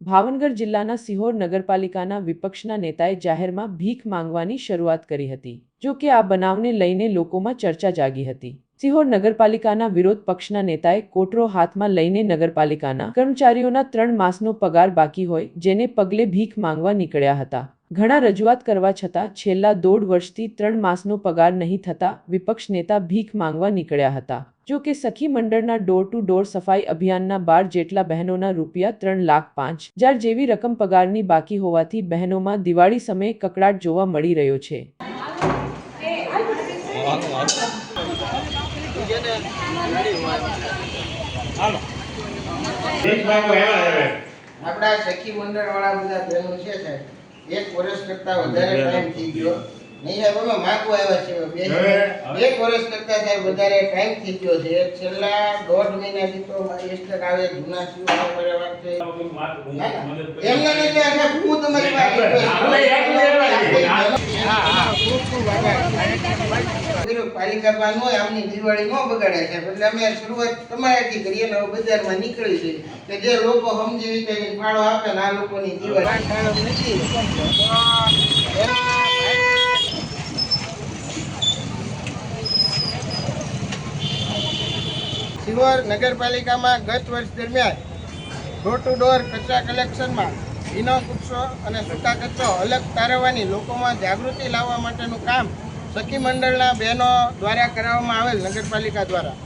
ભાવનગર જિલ્લાના સિહોર નગરપાલિકાના વિપક્ષના નેતાએ જાહેરમાં ભીખ માંગવાની શરૂઆત કરી હતી, જો કે આ બનાવને લઈને લોકોમાં ચર્ચા જાગી હતી. સિહોર નગરપાલિકાના વિરોધ પક્ષના નેતાએ કોટરો હાથમાં લઈને નગરપાલિકાના કર્મચારીઓના ત્રણ માસનો પગાર બાકી હોય, જેને પગલે ભીખ માંગવા નીકળ્યા હતા. ઘણા રજૂઆત કરવા છતાં છેલ્લા દોઢ વર્ષથી ત્રણ માસનો પગાર નહીં થતા વિપક્ષ નેતા ભીખ માંગવા નીકળ્યા હતા. જો કે સખી મંડળના ડોર ટુ ડોર સફાઈ અભિયાનના બાર જેટલા બહેનોના રૂપિયા ત્રણ લાખ પાંચ હજાર જેવી રકમ પગારની બાકી હોવાથી બહેનોમાં દિવાળી સમયે કકડાટ જોવા મળી રહ્યો છે. આપણા સખી મંડળ વાળા બધા બહેનો છે સાહેબ. એક વર્ષ કરતા વધારે ટાઈમ થઈ ગયો. નહીં સાહેબ અમે માગવા આવ્યા છે. બે એક વર્ષ કરતા સાહેબ વધારે ટાઈમ થઈ ગયો છે. છેલ્લા દોઢ મહિનાથી તો એસ્ટર આવે જૂના શું અમારે વાત છે. એમને નહીં હું તમારી વાત ખૂબ ખૂબ આભાર વિરુદ્ધ પાલિકા પાન હોય આમની દિવાળી ન બગાડે છે. એટલે અમે શરૂઆત તમારાથી કરીએ ને બજારમાં નીકળી છે કે જે લોકો સમજી રીતે ફાળો આપે ને આ લોકોની દિવાળી. ફાળો નથી. સિહોર નગરપાલિકામાં ગત વર્ષ દરમિયાન ડોર ટુ ડોર કચરા કલેક્શનમાં ભીનો વૃક્ષો અને સૂકા કચરો અલગ તારવવાની લોકોમાં જાગૃતિ લાવવા માટેનું કામ સખી મંડળના બહેનો દ્વારા કરાવવામાં આવેલ નગરપાલિકા દ્વારા.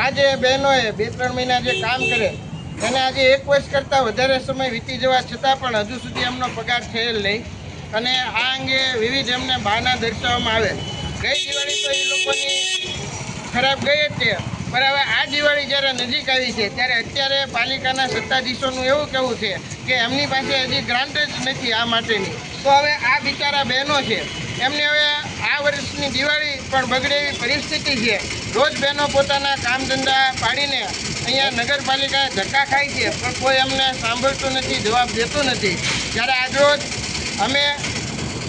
આ જે બહેનોએ બે ત્રણ મહિના જે કામ કરે, એને આજે એક વર્ષ કરતાં વધારે સમય વીતી જવા છતાં પણ હજુ સુધી એમનો પગાર થયેલ નહીં. અને આ અંગે વિવિધ એમને બહાના દર્શાવવામાં આવે ગઈ દિવાળી તો એ લોકોની ખરાબ ગઈ જ છે, પણ હવે આ દિવાળી જ્યારે નજીક આવી છે, ત્યારે અત્યારે પાલિકાના સત્તાધીશોનું એવું કહેવું છે કે એમની પાસે હજી ગ્રાન્ટ જ નથી આ માટેની. તો હવે આ બિચારા બહેનો છે, એમને હવે વર્ષની દિવાળી પણ બગડે એવી પરિસ્થિતિ છે. રોજ બહેનો પોતાના કામ ધંધા પાડીને અહીંયા નગરપાલિકાએ ધક્કા ખાય છે, પણ કોઈ એમને સાંભળતું નથી, જવાબ દેતું નથી. જ્યારે આજરોજ અમે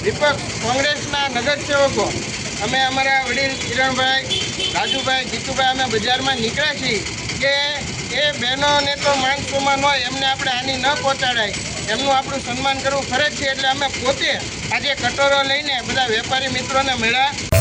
વિપક્ષ કોંગ્રેસના નગરસેવકો, અમે અમારા વડીલ કિરણભાઈ, રાજુભાઈ, જીતુભાઈ અમે બજારમાં નીકળ્યા છીએ કે એ બહેનોને તો માન સમાન હોય, એમને આપણે હાનિ ન પહોંચાડાય. એમનું આપણું સન્માન કરવું ફરજ છે, એટલે અમે પોતે આજે કટોરો લઈને બધા વેપારી મિત્રોને મળ્યા.